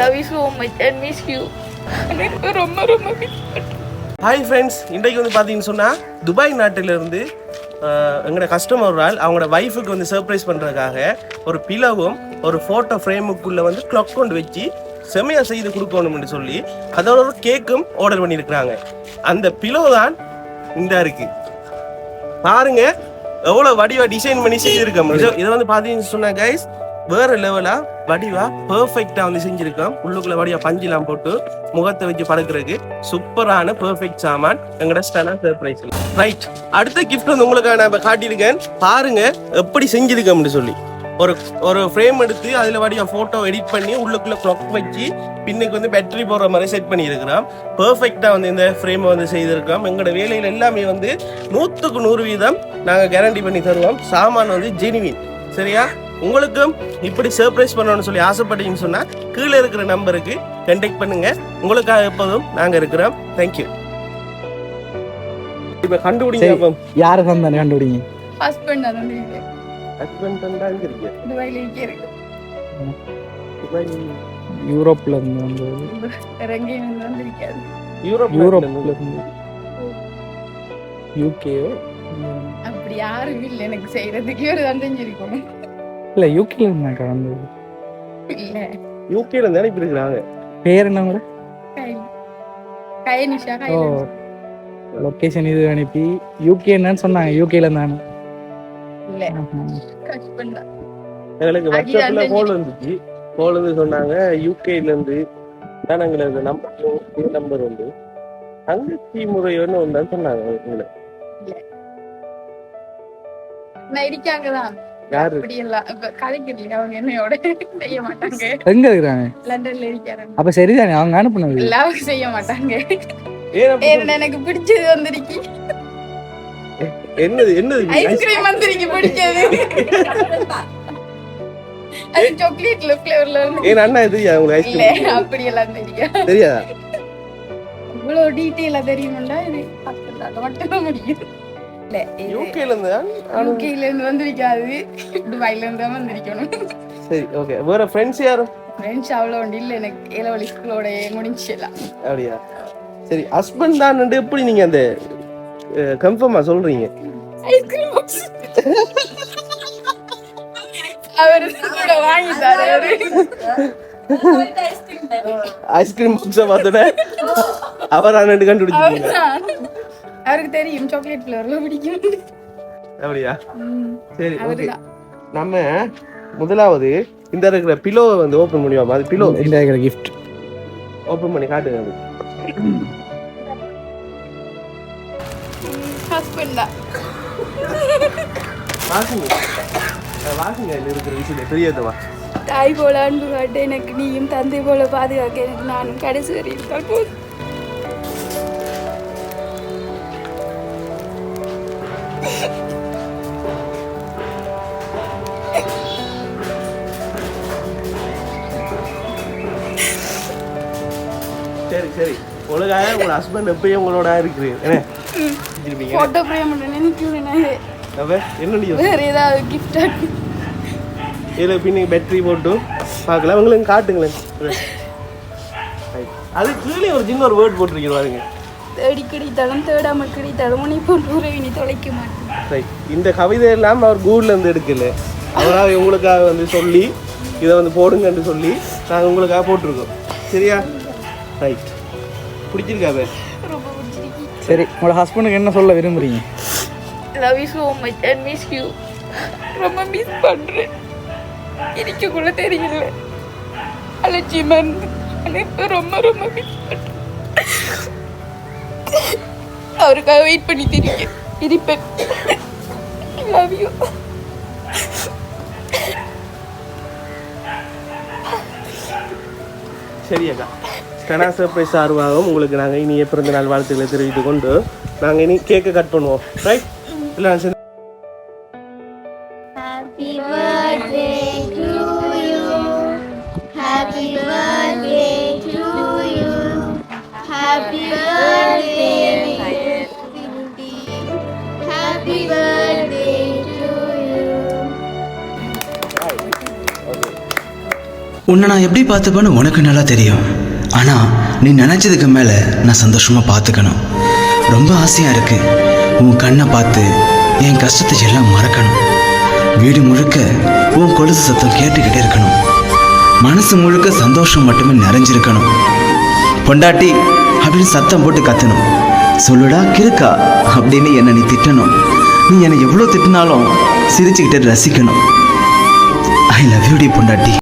Love you so much and miss you ரொம்ப ரொம்ப hi friends இன்றைக்கு வந்து பார்த்தீங்கன்னு சொன்னால் துபாய் நாட்டிலிருந்து எங்களோட கஸ்டமர் ஒரு ஆள் அவங்களோட ஒய்ஃபுக்கு வந்து சர்ப்ரைஸ் பண்ணுறதுக்காக ஒரு பிளவும் ஒரு ஃபோட்டோ ஃப்ரேமுக்குள்ளே வந்து க்ளாக் கொண்டு வச்சு செமையாக செய்து கொடுக்கணும்னு சொல்லி அதோட ஒரு கேக்கும் ஆர்டர் பண்ணியிருக்கிறாங்க. அந்த பிளோ தான் இந்த இருக்கு. பாருங்க எவ்வளோ வடிவாக டிசைன் பண்ணி செஞ்சிருக்கோம். இது இதை வந்து பார்த்தீங்கன்னு சொன்னால் கைஸ் வேற லெவலா வடிவா பெர்ஃபெக்டா வந்து செஞ்சிருக்கோம் உள்ளுக்குள்ள வடிவா பஞ்செல்லாம் போட்டு முகத்தை வச்சு படுக்கிறதுக்கு சூப்பரான பெர்ஃபெக்ட் சாமான். எங்கட ஸ்டனா சர்ப்ரைஸ் ரைட் அடுத்த கிஃப்ட் வந்து உங்களுக்கு நான் இப்ப காட்டியிருக்கேன். பாருங்க எப்படி செஞ்சிருக்கோம்னு சொல்லி. ஒரு ஒரு ஃப்ரேம் எடுத்து அதில் வடிவா ஃபோட்டோ எடிட் பண்ணி உள்ளுக்குள்ள க்ளாக் வச்சு பின்னுக்கு வந்து பேட்டரி போடுற மாதிரி செட் பண்ணியிருக்கிறோம் பர்ஃபெக்டாக வந்து இந்த ஃப்ரேமை வந்து செய்திருக்கோம் எங்களோட வேலையில் எல்லாமே வந்து நூற்றுக்கு நூறு வீதம் நாங்கள் கேரண்டி பண்ணி தருவோம். சாமான் வந்து ஜெனிவின் சரியா? உங்களுக்கும் இப்படி சர்ப்ரைஸ் பண்ணணும்னு சொல்லி ஆசைப்பட்டீங்கன்னு சொன்னா கீழே இருக்கிற நம்பருக்கு கண்டெக்ட் பண்ணுங்க. உங்களுக்காக எப்போதும் நாங்க இருக்கிறோம். தேங்க்யூ இப்ப கண்டுபிடிங்க அப்போ. யாரை தான் கண்டுபிடிங்க? ஹஸ்பண்ட் தான் வந்து ஹஸ்பண்ட் தான் இருக்கு. துபாயில் இருக்கு. யூரோப்ல இருந்து வந்தது. வேற எங்கேயும் வந்திருக்காது யூரோப் யூரோப்ல இருந்து. யூகே அப்படி யாரும் இல்லை எனக்கு செய்யறதுக்கு ஒரு தான் செஞ்சிருக்கணும் இல்ல யூகேல இருந்தாக்கா வந்தது. இல்ல. யூகேல இருந்து அனுப்பி இருக்கிறாங்க? பேர் என்ன கூட கயனிஷா ஓ லொகேஷன் இது அனுப்பி யூகே என்னன்னு சொன்னாங்க யூகேல இருந்தானு இல்ல. எங்களுக்கு வாட்ஸ்அப்ல கோல் வந்துச்சு. கோல் வந்து சொன்னாங்க யூகேல இருந்து தான் எங்களுக்கு நம்பர் நம்பர் வந்து. தங்கச்சி முறையோன்னு ஒன்று சொன்னாங்க எங்களை நான் இருக்காங்க தான் யாரு? அப்படி எல்லாம் இப்ப கதைக்கிறீங்க அவங்க என்னையோட செய்ய மாட்டாங்க. எங்க இருக்கிறாங்க? அப்ப சரிதானே? அவங்க அனுப்புனது. எல்லாரும் செய்ய மாட்டாங்க. எனக்கு பிடிச்சது வந்திருக்கு? என்னது என்னது இது? ஐஸ்கிரீம் வந்திருக்கு பிடிச்சது. அது சாக்லேட்ல ஃபிளேவர்ல வந்து. ஏன் அண்ணா இது? உங்களுக்கு ஐஸ்கிரீம் அப்படி எல்லாம் தெரியாதா. இவ்வளவு டீட்டெயிலா தெரியும்டா இது மட்டும் முடியும் இல்ல யூகேல இருந்து யூகேல இருந்து வந்திருக்காது துபாயில இருந்து தான் வந்திருக்கணும் சரி ஓகே வேற ஃப்ரெண்ட்ஸ் யாரும் ஃப்ரெண்ட்ஸ் அவ்வளோ ஒன்று இல்லை எனக்கு ஏலவழி ஸ்கூலோட முடிஞ்சு எல்லாம் அப்படியா சரி ஹஸ்பண்ட் தான் எப்படி நீங்க அந்த கன்ஃபார்மா சொல்றீங்க அவர் வாங்கி தராரு ஐஸ்கிரீம் பாக்ஸை பார்த்தோன்னே அவர் அண்ணன் கண்டுபிடிச்சிருக்கீங்க. அவருக்கு தெரியும் சாக்லேட் ஃபிளவர்ல பிடிக்கும். அப்படியா? சரி ஓகே நம்ம முதலாவது இந்த இருக்கிற பிலோவை வந்து ஓபன் பண்ணுவோம் அது பிலோ இந்த இருக்கிற கிஃப்ட் ஓபன் பண்ணி காட்டுங்க அது. ஹஸ்பண்ட் தான் வாசுங்க வாசுங்க இருக்கிற விஷயம் பெரியதுவா தாய் போல அன்பு காட்டு எனக்கு நீயும் தந்தை போல பாதுகாக்க எனக்கு நானும் கடைசி வரை இருந்தால் போதும். சரி சரி. உங்களுக்காக உங்க ஹஸ்பண்ட் எப்பயும் உங்களோட இருக்குது என்ன? ஃபோட்டோ ஃப்ரேம் என்ன வேற ஏதாவது கிஃப்ட் இதில் பின்ன பேட்டரி போட்டு பார்க்கலாம். உங்களுக்கு காட்டுங்களேன். அது கீழே ஒரு சின்ன ஒரு வேர்ட் போட்டிருக்கீங்க பாருங்க. தேடிக்கடி தளம் தேடாமல் கடி உன்னை போன்ற நீ தொலைக்க மாட்டேன். இந்த கவிதை எல்லாம் அவர் கூகுள்லேருந்து எடுக்கல. அவராக உங்களுக்காக வந்து சொல்லி இதை வந்து போடுங்கன்னு சொல்லி நாங்கள் உங்களுக்காக போட்டிருக்கோம். சரியா? ரைட் பிடிச்சிருக்காது சரி உங்களோட ஹஸ்பண்டுக்கு என்ன சொல்ல விரும்புறீங்க? Love you so much and miss you ரொம்ப மிஸ் பண்ணுறேன் எனக்குள்ள தெரியல. அலட்சியமாக இருந்து ரொம்ப ரொம்ப மிஸ் பண்ணுறேன் அவருக்காக வெயிட் பண்ணி தெரியும் இருப்பேன் லவ் யூ சரியாக்கா ஸ்டனா சர்ப்ரைஸ் சார்பாகவும் உங்களுக்கு நாங்கள் இனிய பிறந்த நாள் வாழ்த்துக்களை தெரிவித்துக் கொண்டு நாங்கள் இனி கேக்கை கட் பண்ணுவோம். ரைட் இல்லை Happy birthday to you. Happy birthday. Happy birthday to you. உன்னை நான் எப்படி பார்த்துப்பேன்னு உனக்கு நல்லா தெரியும். ஆனால் நீ நினச்சதுக்கு மேலே நான் சந்தோஷமாக பார்த்துக்கணும். ரொம்ப ஆசையாக இருக்கு. உன் கண்ணை பார்த்து என் கஷ்டத்தை எல்லாம் மறக்கணும். வீடு முழுக்க உன் கொலுசு சத்தம் கேட்டுக்கிட்டே இருக்கணும். மனசு முழுக்க சந்தோஷம் மட்டுமே நிறைஞ்சிருக்கணும். பொண்டாட்டி அப்படின்னு சத்தம் போட்டு கத்தணும். சொல்லுடா கிறுக்கா அப்படின்னு என்னை நீ திட்டணும். நீ என்னை எவ்வளோ திட்டினாலும் சிரிச்சுக்கிட்டு ரசிக்கணும். ஐ லவ் யூ டி பொண்டாட்டி.